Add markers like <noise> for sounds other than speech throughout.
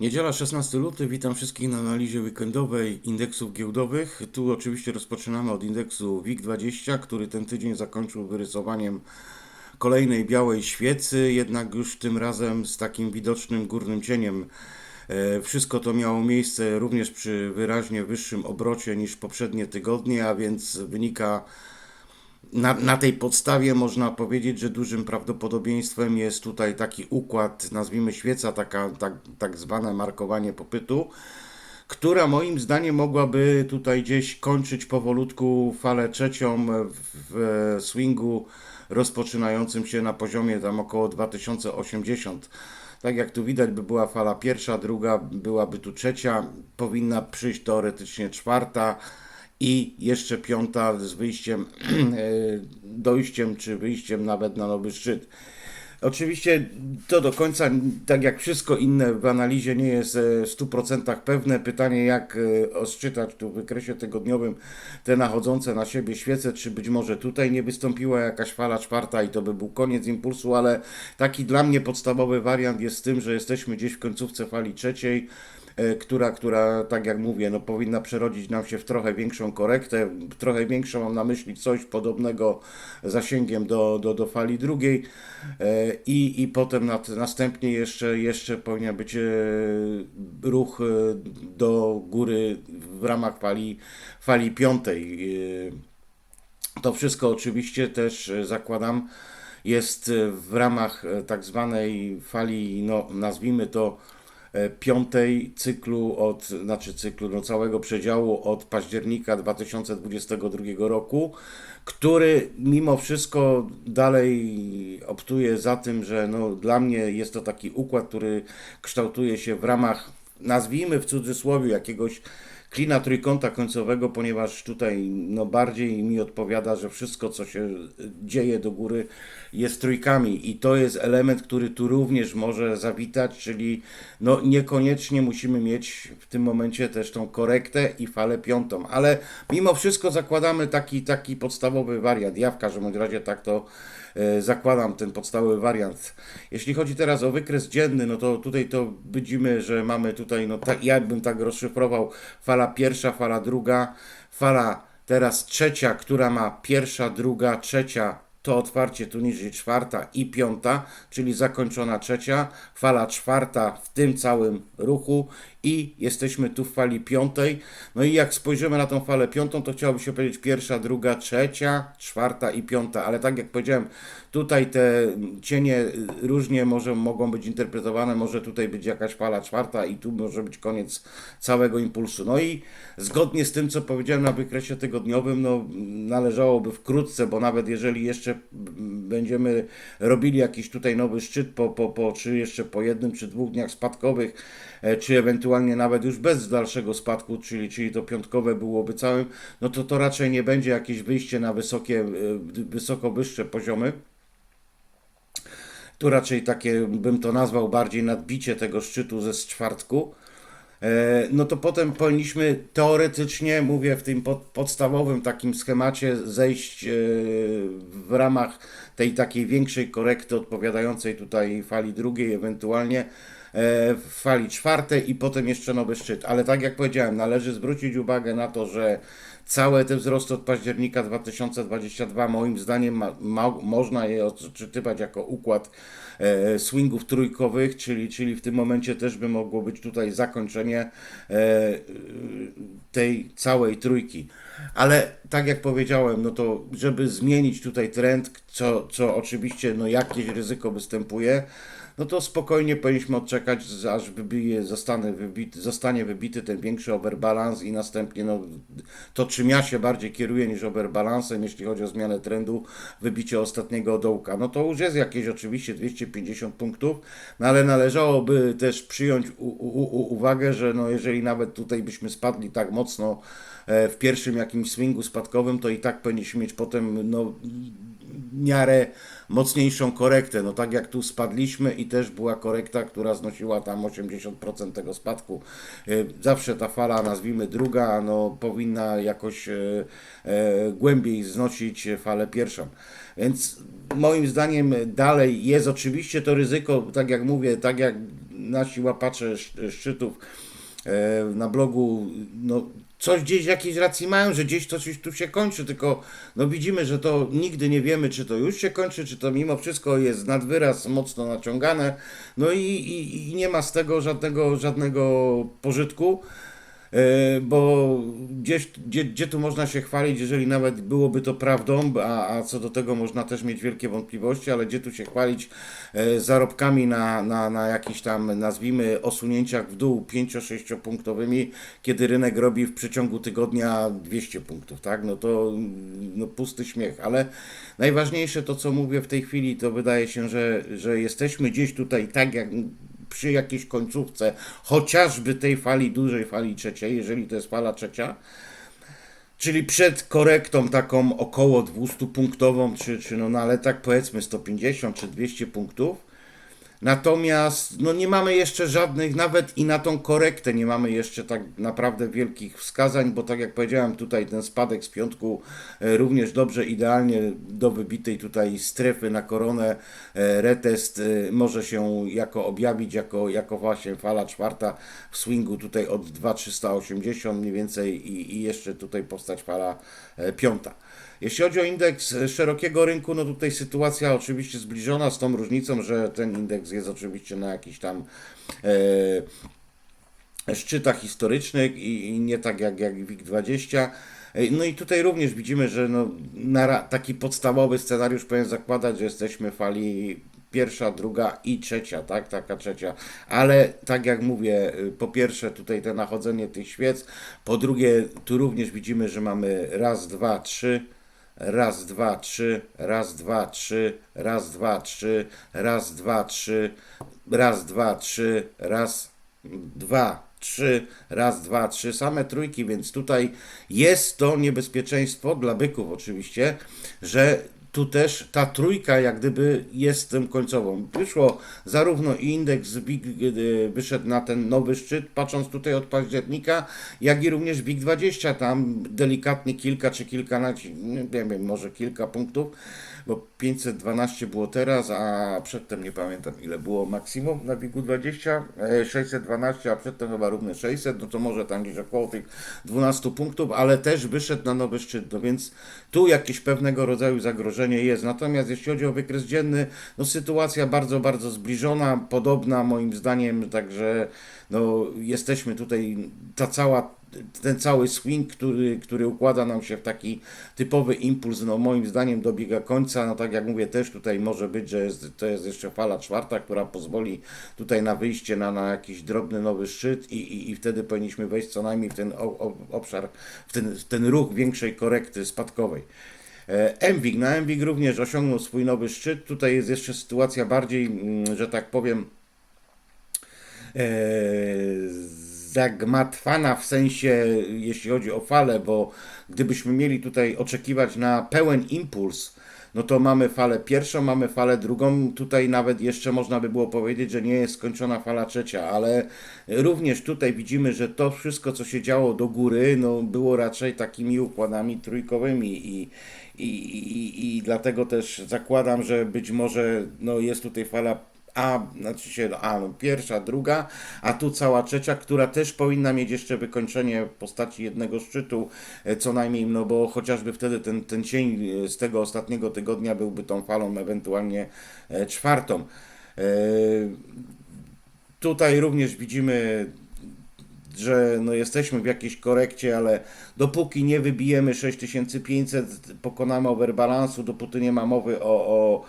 Niedziela 16 luty, witam wszystkich na analizie weekendowej indeksów giełdowych. Tu oczywiście rozpoczynamy od indeksu WIG20, który ten tydzień zakończył wyrysowaniem kolejnej białej świecy, jednak już tym razem z takim widocznym górnym cieniem. E, Wszystko to miało miejsce również przy wyraźnie wyższym obrocie niż poprzednie tygodnie, a więc wynika na, na tej podstawie można powiedzieć, że dużym prawdopodobieństwem jest tutaj taki układ, nazwijmy świeca, taka, tak, tak zwane markowanie popytu, która moim zdaniem mogłaby tutaj gdzieś kończyć powolutku falę trzecią w, swingu rozpoczynającym się na poziomie tam około 2080. Tak jak tu widać, by była fala pierwsza, druga, byłaby tu trzecia, powinna przyjść teoretycznie czwarta i jeszcze piąta z wyjściem, <clears throat> e, dojściem czy wyjściem nawet na nowy szczyt. Oczywiście to do końca, tak jak wszystko inne w analizie, nie jest e, w 100% pewne. Pytanie, jak e, odczytać tu w wykresie tygodniowym te nachodzące na siebie świece, czy być może tutaj nie wystąpiła jakaś fala czwarta i to by był koniec impulsu, ale taki dla mnie podstawowy wariant jest tym, że jesteśmy gdzieś w końcówce fali trzeciej która, która, tak jak mówię, no, powinna przerodzić nam się w trochę większą korektę, trochę większą mam na myśli coś podobnego zasięgiem do, do, do fali drugiej e, i, i potem nad, następnie jeszcze, jeszcze powinien być e, ruch e, do góry w ramach fali, fali piątej. E, To wszystko oczywiście też e, zakładam jest e, w ramach e, tak zwanej fali, no nazwijmy to e, piątej cyklu od, znaczy cyklu, no całego przedziału od października 2022 roku, który mimo wszystko dalej optuje za tym, że no dla mnie jest to taki układ, który kształtuje się w ramach, nazwijmy w cudzysłowie, jakiegoś klina trójkąta końcowego, ponieważ tutaj no bardziej mi odpowiada, że wszystko co się dzieje do góry jest trójkami i to jest element, który tu również może zawitać, czyli no niekoniecznie musimy mieć w tym momencie też tą korektę i falę piątą, ale mimo wszystko zakładamy taki, taki podstawowy wariant. Ja w każdym razie tak to zakładam ten podstawowy wariant. Jeśli chodzi teraz o wykres dzienny, no to tutaj to widzimy, że mamy tutaj, no tak, ja bym tak rozszyfrował, fala pierwsza, fala druga, fala teraz trzecia, która ma pierwsza, druga, trzecia, to otwarcie tu niżej czwarta i piąta, czyli zakończona trzecia, fala czwarta w tym całym ruchu i jesteśmy tu w fali piątej. No i jak spojrzymy na tą falę piątą, to chciałoby się powiedzieć pierwsza, druga, trzecia, czwarta i piąta, ale tak jak powiedziałem, tutaj te cienie różnie może mogą być interpretowane, może tutaj być jakaś fala czwarta i tu może być koniec całego impulsu. No i zgodnie z tym, co powiedziałem na wykresie tygodniowym, no należałoby wkrótce, bo nawet jeżeli jeszcze będziemy robili jakiś tutaj nowy szczyt po, po, po czy jeszcze po jednym czy dwóch dniach spadkowych, czy ewentualnie nawet już bez dalszego spadku, czyli, czyli to piątkowe byłoby całym, no to to raczej nie będzie jakieś wyjście na wysokie, e, wysoko wyższe poziomy. Tu raczej takie, bym to nazwał bardziej nadbicie tego szczytu ze z czwartku. E, No to potem powinniśmy teoretycznie, mówię w tym pod, podstawowym takim schemacie, zejść e, w ramach tej takiej większej korekty odpowiadającej tutaj fali drugiej, ewentualnie e, w fali czwartej i potem jeszcze nowy szczyt. Ale tak jak powiedziałem, należy zwrócić uwagę na to, że całe te wzrosty od października 2022 moim zdaniem ma, ma, można je odczytywać jako układ e, swingów trójkowych, czyli, czyli w tym momencie też by mogło być tutaj zakończenie e, tej całej trójki. Ale tak jak powiedziałem, no to żeby zmienić tutaj trend, co, co oczywiście no jakieś ryzyko występuje, no to spokojnie powinniśmy odczekać, aż wybije, zostanie, wybity, zostanie wybity ten większy overbalance i następnie no, to czym ja się bardziej kieruję niż overbalancem, jeśli chodzi o zmianę trendu, wybicie ostatniego dołka. No to już jest jakieś oczywiście 250 punktów, no ale należałoby też przyjąć u, u, u, uwagę, że no jeżeli nawet tutaj byśmy spadli tak mocno e, w pierwszym jakimś swingu spadkowym, to i tak powinniśmy mieć potem no, miarę mocniejszą korektę. No tak jak tu spadliśmy i też była korekta, która znosiła tam 80% tego spadku. E, Zawsze ta fala, nazwijmy druga, no powinna jakoś e, e, głębiej znosić falę pierwszą. Więc moim zdaniem dalej jest oczywiście to ryzyko, tak jak mówię, tak jak nasi łapacze sz- szczytów na blogu, no coś gdzieś, jakieś racji mają, że gdzieś coś tu się kończy, tylko no widzimy, że to nigdy nie wiemy, czy to już się kończy, czy to mimo wszystko jest nad wyraz mocno naciągane, no i, i, i nie ma z tego żadnego, żadnego pożytku. E, bo gdzieś, gdzie, gdzie tu można się chwalić, jeżeli nawet byłoby to prawdą, a, a co do tego można też mieć wielkie wątpliwości, ale gdzie tu się chwalić e, zarobkami na, na, na jakichś tam, nazwijmy, osunięciach w dół 5-6 punktowymi, kiedy rynek robi w przeciągu tygodnia 200 punktów, tak? No to no, pusty śmiech, ale najważniejsze to, co mówię w tej chwili, to wydaje się, że, że jesteśmy gdzieś tutaj tak jak przy jakiejś końcówce, chociażby tej fali, dużej fali trzeciej, jeżeli to jest fala trzecia, czyli przed korektą taką około 200 punktową, czy, czy no, no ale tak powiedzmy 150 czy 200 punktów. Natomiast no nie mamy jeszcze żadnych, nawet i na tą korektę nie mamy jeszcze tak naprawdę wielkich wskazań, bo tak jak powiedziałem, tutaj ten spadek z piątku e, również dobrze, idealnie do wybitej tutaj strefy na koronę e, retest e, może się jako objawić, jako, jako właśnie fala czwarta w swingu tutaj od 2,380 mniej więcej i, i jeszcze tutaj powstać fala piąta. Jeśli chodzi o indeks e, szerokiego rynku, no tutaj sytuacja oczywiście zbliżona z tą różnicą, że ten indeks jest oczywiście na jakiś tam e, szczytach historycznych i, i nie tak jak, jak WIG20. E, No i tutaj również widzimy, że no, na taki podstawowy scenariusz powinien zakładać, że jesteśmy w fali pierwsza, druga i trzecia, tak, taka trzecia. Ale tak jak mówię, y, po pierwsze tutaj to nachodzenie tych świec, po drugie tu również widzimy, że mamy raz, dwa, trzy, raz, dwa, trzy, raz, dwa, trzy, raz, dwa, trzy, raz, dwa, trzy, raz, dwa, trzy, raz, dwa, trzy, raz, dwa, trzy, same trójki, więc tutaj jest to niebezpieczeństwo dla byków oczywiście, że tu też ta trójka jak gdyby jest tym końcową. Wyszło zarówno indeks WIG wyszedł na ten nowy szczyt, patrząc tutaj od października, jak i również WIG20, tam delikatnie kilka czy kilkanaście, nie wiem, może kilka punktów, bo 512 było teraz, a przedtem nie pamiętam ile było maksimum na WIG-u 20, e, 612, a przedtem chyba równe 600, no to może tam gdzieś około tych 12 punktów, ale też wyszedł na nowy szczyt, no więc tu jakieś pewnego rodzaju zagrożenie jest. Natomiast jeśli chodzi o wykres dzienny, no sytuacja bardzo, bardzo zbliżona, podobna moim zdaniem, także no jesteśmy tutaj, ta cała ten cały swing, który, który układa nam się w taki typowy impuls, no moim zdaniem dobiega końca. No tak jak mówię, też tutaj może być, że jest, to jest jeszcze fala czwarta, która pozwoli tutaj na wyjście na, na jakiś drobny nowy szczyt i, i, i wtedy powinniśmy wejść co najmniej w ten obszar, w ten, w ten ruch większej korekty spadkowej. E, MWIG, na MWIG również osiągnął swój nowy szczyt. Tutaj jest jeszcze sytuacja bardziej, mm, że tak powiem, e, zagmatwana w sensie, jeśli chodzi o falę, bo gdybyśmy mieli tutaj oczekiwać na pełen impuls, no to mamy falę pierwszą, mamy falę drugą. Tutaj nawet jeszcze można by było powiedzieć, że nie jest skończona fala trzecia, ale również tutaj widzimy, że to wszystko, co się działo do góry, no było raczej takimi układami trójkowymi i, i, i, i dlatego też zakładam, że być może no, jest tutaj fala a, znaczy się, a, pierwsza, druga, a tu cała trzecia, która też powinna mieć jeszcze wykończenie w postaci jednego szczytu, e, co najmniej, no bo chociażby wtedy ten, ten cień e, z tego ostatniego tygodnia byłby tą falą ewentualnie e, czwartą. Tutaj również widzimy że no jesteśmy w jakiejś korekcie, ale dopóki nie wybijemy 6500, pokonamy overbalansu, dopóty nie ma mowy o, o,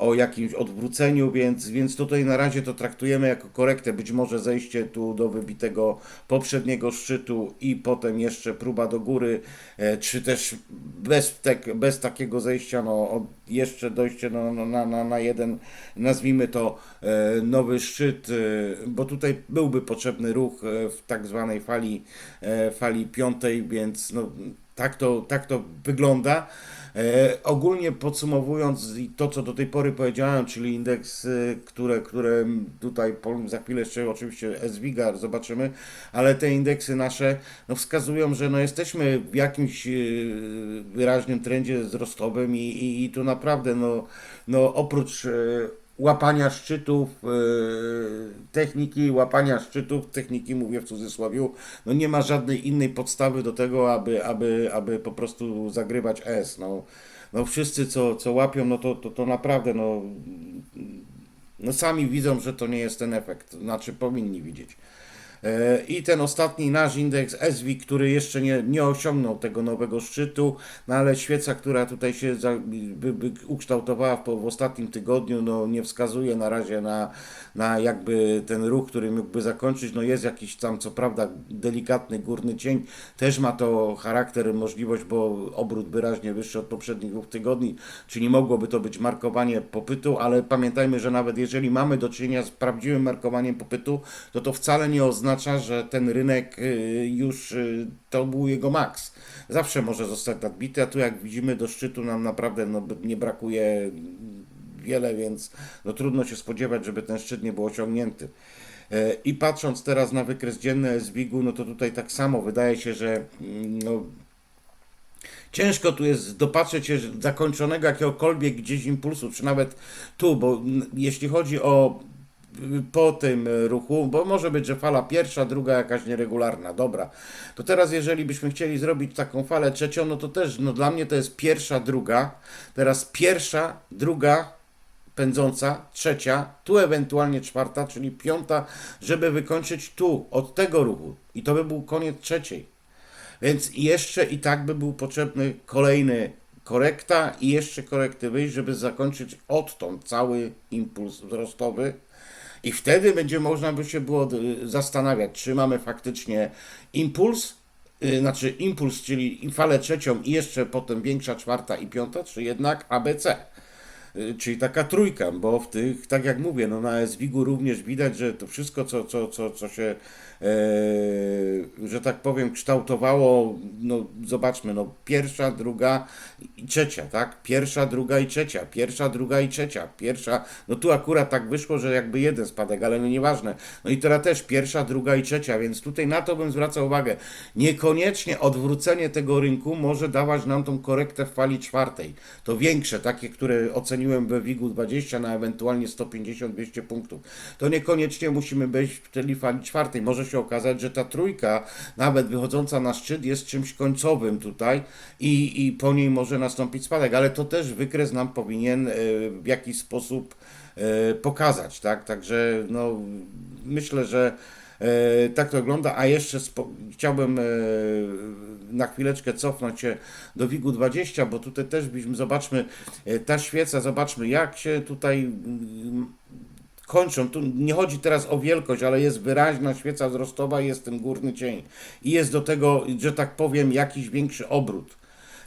o jakimś odwróceniu, więc, więc tutaj na razie to traktujemy jako korektę. Być może zejście tu do wybitego poprzedniego szczytu i potem jeszcze próba do góry, e, czy też bez, tek, bez takiego zejścia, no jeszcze dojście no, no, na, na, na jeden, nazwijmy to, e, nowy szczyt, e, bo tutaj byłby potrzebny ruch w tak zwanej fali, fali piątej, więc no, tak, to, tak to wygląda. E, ogólnie podsumowując to, co do tej pory powiedziałem, czyli indeks, e, które, które tutaj za chwilę jeszcze oczywiście SWIGAR zobaczymy, ale te indeksy nasze no, wskazują, że no, jesteśmy w jakimś e, wyraźnym trendzie wzrostowym i, i, i tu naprawdę no, no, oprócz łapania szczytów, e, techniki łapania szczytów, techniki mówię w cudzysłowie, no nie ma żadnej innej podstawy do tego, aby, aby, aby po prostu zagrywać S. No, no wszyscy co, co łapią, no to, to, to naprawdę no, no sami widzą, że to nie jest ten efekt, znaczy powinni widzieć. E, I ten ostatni nasz indeks SWI, który jeszcze nie, nie osiągnął tego nowego szczytu, no ale świeca, która tutaj się za, by, by ukształtowała w, w ostatnim tygodniu, no nie wskazuje na razie na, na jakby ten ruch, który mógłby zakończyć. No jest jakiś tam, co prawda, delikatny górny cień, też ma to charakter, możliwość, bo obrót wyraźnie wyższy od poprzednich dwóch tygodni, czyli mogłoby to być markowanie popytu, ale pamiętajmy, że nawet jeżeli mamy do czynienia z prawdziwym markowaniem popytu, to to wcale nie oznacza, że ten rynek y, już y, to był jego maks. Zawsze może zostać nadbity, a tu jak widzimy do szczytu nam naprawdę no, nie brakuje wiele, więc no, trudno się spodziewać, żeby ten szczyt nie był osiągnięty. E, I patrząc teraz na wykres dzienny SWIG-u, no to tutaj tak samo wydaje się, że mm, no, Ciężko tu jest dopatrzeć się zakończonego jakiegokolwiek gdzieś impulsu, czy nawet tu, bo jeśli chodzi o po tym ruchu, bo może być, że fala pierwsza, druga jakaś nieregularna, dobra. To teraz jeżeli byśmy chcieli zrobić taką falę trzecią, no to też, no dla mnie to jest pierwsza, druga, teraz pierwsza, druga, pędząca, trzecia, tu ewentualnie czwarta, czyli piąta, żeby wykończyć tu, od tego ruchu. I to by był koniec trzeciej. Więc jeszcze i tak by był potrzebny kolejny korekta i jeszcze korekty wyjść, żeby zakończyć odtąd cały impuls wzrostowy. I wtedy będzie można by się było y, zastanawiać, czy mamy faktycznie impuls, y, znaczy impuls, czyli falę trzecią i jeszcze potem większa czwarta i piąta, czy jednak ABC. Y, Czyli taka trójka, bo w tych, tak jak mówię, no na SWIG-u również widać, że to wszystko, co, co, co, co się, e, że tak powiem, kształtowało, no zobaczmy, no pierwsza, druga i trzecia, tak? Pierwsza, druga i trzecia, pierwsza, druga i trzecia, pierwsza, no tu akurat tak wyszło, że jakby jeden spadek, ale no nieważne. No i teraz też pierwsza, druga i trzecia, więc tutaj na to bym zwracał uwagę. Niekoniecznie odwrócenie tego rynku może dawać nam tą korektę w fali czwartej. To większe, takie, które oceniłem we WIG-u 20 na ewentualnie 150-200 punktów. To niekoniecznie musimy być w tej fali czwartej. Może się okazać, że ta trójka, nawet wychodząca na szczyt, jest czymś końcowym tutaj i, i po niej może nastąpić spadek, ale to też wykres nam powinien e, w jakiś sposób e, pokazać, tak? Także no, myślę, że tak to wygląda, a jeszcze chciałbym e, na chwileczkę cofnąć się do WIG-u 20, bo tutaj też byśmy, zobaczmy, e, ta świeca, zobaczmy jak się tutaj mm, kończą. Tu nie chodzi teraz o wielkość, ale jest wyraźna świeca wzrostowa, jest ten górny cień i jest do tego, że tak powiem, jakiś większy obrót.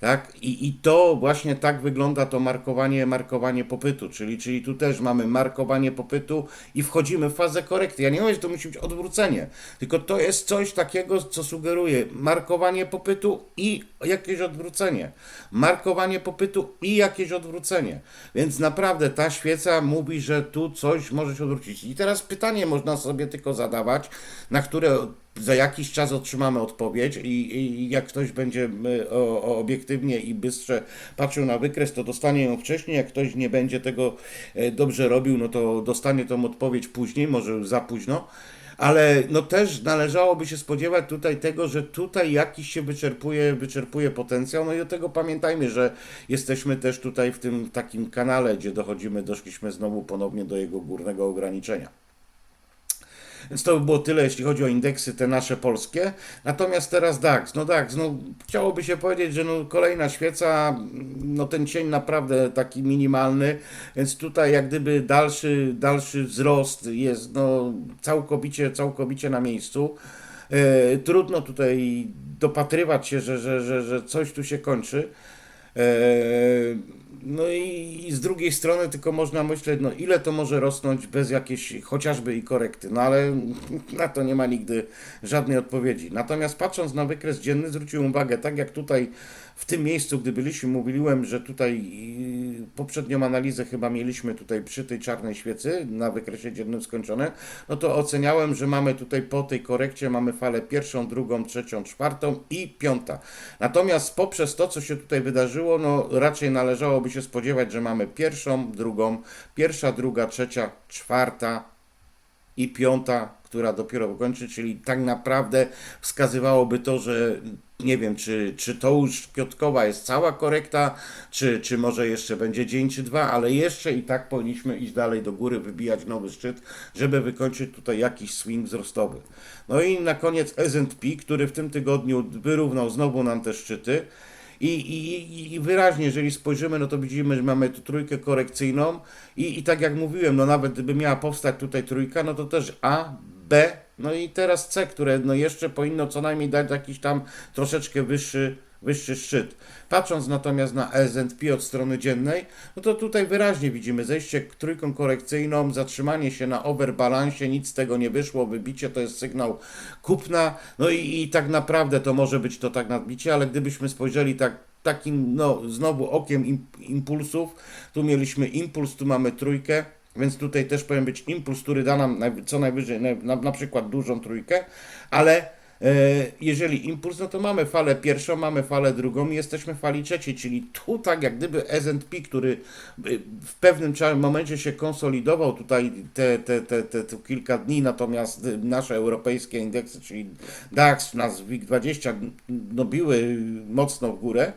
Tak? I, I to właśnie tak wygląda to markowanie, markowanie popytu, czyli, czyli tu też mamy markowanie popytu i wchodzimy w fazę korekty. Ja nie mówię, że to musi być odwrócenie, tylko to jest coś takiego, co sugeruje markowanie popytu i jakieś odwrócenie. Markowanie popytu i jakieś odwrócenie. Więc naprawdę ta świeca mówi, że tu coś może się odwrócić. I teraz pytanie można sobie tylko zadawać, na które za jakiś czas otrzymamy odpowiedź i, i jak ktoś będzie o, o obiektywnie i bystrze patrzył na wykres, to dostanie ją wcześniej. Jak ktoś nie będzie tego e, dobrze robił, no to dostanie tą odpowiedź później, może za późno. Ale no też należałoby się spodziewać tutaj tego, że tutaj jakiś się wyczerpuje, wyczerpuje potencjał. No i do tego pamiętajmy, że jesteśmy też tutaj w tym takim kanale, gdzie dochodzimy, doszliśmy znowu ponownie do jego górnego ograniczenia. Więc to by było tyle, jeśli chodzi o indeksy te nasze polskie. Natomiast teraz DAX. No DAX, no chciałoby się powiedzieć, że no kolejna świeca, no ten cień naprawdę taki minimalny, więc tutaj jak gdyby dalszy, dalszy wzrost jest no całkowicie, całkowicie na miejscu. E, trudno tutaj dopatrywać się, że, że, że, że coś tu się kończy. E, no i, i z drugiej strony tylko można myśleć, no ile to może rosnąć bez jakiejś chociażby i korekty, no ale na to nie ma nigdy żadnej odpowiedzi. Natomiast patrząc na wykres dzienny zwróciłem uwagę, tak jak tutaj w tym miejscu, gdy byliśmy, mówiłem, że tutaj poprzednią analizę chyba mieliśmy tutaj przy tej czarnej świecy na wykresie dziennym skończone, no to oceniałem, że mamy tutaj po tej korekcie mamy falę pierwszą, drugą, trzecią, czwartą i piąta. Natomiast poprzez to, co się tutaj wydarzyło, no raczej należałoby się spodziewać, że mamy pierwszą, drugą, pierwsza, druga, trzecia, czwarta i piąta, która dopiero kończy, czyli tak naprawdę wskazywałoby to, że nie wiem, czy, czy to już Piotrkowa jest cała korekta, czy, czy może jeszcze będzie dzień czy dwa, ale jeszcze i tak powinniśmy iść dalej do góry, wybijać nowy szczyt, żeby wykończyć tutaj jakiś swing wzrostowy. No i na koniec S&P, który w tym tygodniu wyrównał znowu nam te szczyty. I, i, I wyraźnie, jeżeli spojrzymy, no to widzimy, że mamy tu trójkę korekcyjną. I, i tak jak mówiłem, no nawet gdyby miała powstać tutaj trójka, no to też A, B, no i teraz C, które no jeszcze powinno co najmniej dać jakiś tam troszeczkę wyższy, wyższy szczyt. Patrząc natomiast na S&P od strony dziennej, no to tutaj wyraźnie widzimy zejście trójką korekcyjną, zatrzymanie się na overbalansie, nic z tego nie wyszło, wybicie to jest sygnał kupna, no i, i tak naprawdę to może być to tak nadbicie, ale gdybyśmy spojrzeli tak takim, no znowu okiem im, impulsów, tu mieliśmy impuls, tu mamy trójkę, więc tutaj też powinien być impuls, który da nam co najwyżej na, na, przykład dużą trójkę, ale jeżeli impuls, no to mamy falę pierwszą, mamy falę drugą i jesteśmy w fali trzeciej, czyli tu tak jak gdyby S&P, który y, w pewnym momencie się konsolidował tutaj te, te, te, te, te kilka dni, natomiast y, nasze europejskie indeksy, czyli DAX, nas WIG20 no biły mocno w górę,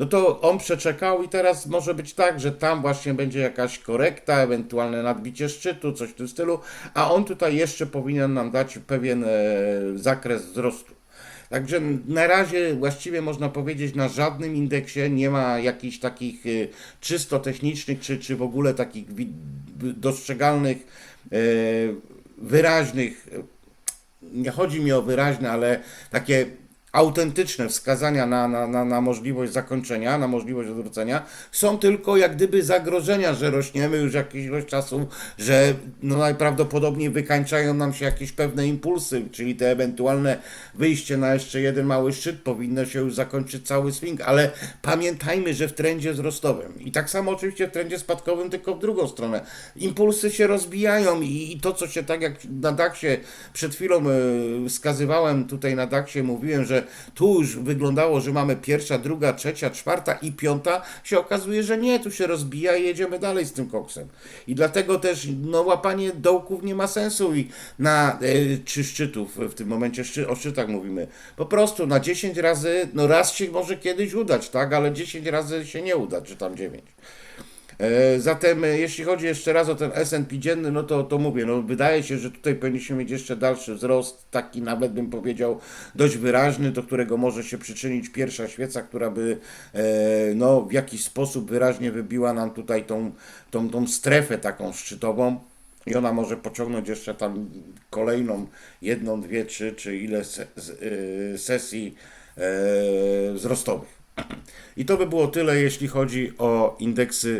no to on przeczekał i teraz może być tak, że tam właśnie będzie jakaś korekta, ewentualne nadbicie szczytu, coś w tym stylu, a on tutaj jeszcze powinien nam dać pewien e, zakres wzrostu. Także na razie właściwie można powiedzieć na żadnym indeksie nie ma jakichś takich e, czysto technicznych czy, czy w ogóle takich dostrzegalnych, e, wyraźnych nie chodzi mi o wyraźne, ale takie autentyczne wskazania na, na, na, na możliwość zakończenia, na możliwość odwrócenia, są tylko jak gdyby zagrożenia, że rośniemy już jakiś ilość czasu, że no najprawdopodobniej wykańczają nam się jakieś pewne impulsy, czyli te ewentualne wyjście na jeszcze jeden mały szczyt powinno się już zakończyć cały swing, ale pamiętajmy, że w trendzie wzrostowym i tak samo oczywiście w trendzie spadkowym, tylko w drugą stronę. Impulsy się rozbijają i, i to, co się tak jak na DAX-ie przed chwilą e, wskazywałem tutaj na DAX-ie, mówiłem, że tu już wyglądało, że mamy pierwsza, druga, trzecia, czwarta i piąta, się okazuje, że nie, tu się rozbija i jedziemy dalej z tym koksem. I dlatego też no, łapanie dołków nie ma sensu i na e, czy szczytów w tym momencie, szczy, o szczytach mówimy. Po prostu na 10 razy, no raz się może kiedyś udać, tak, ale 10 razy się nie uda, czy tam 9. E, Zatem e, jeśli chodzi jeszcze raz o ten S&P dzienny, no to, to mówię, no wydaje się, że tutaj powinniśmy mieć jeszcze dalszy wzrost, taki nawet bym powiedział dość wyraźny, do którego może się przyczynić pierwsza świeca, która by e, no, w jakiś sposób wyraźnie wybiła nam tutaj tą, tą, tą strefę taką szczytową. I ona może pociągnąć jeszcze tam kolejną, jedną, dwie, trzy, czy ile sesji wzrostowych. I to by było tyle, jeśli chodzi o indeksy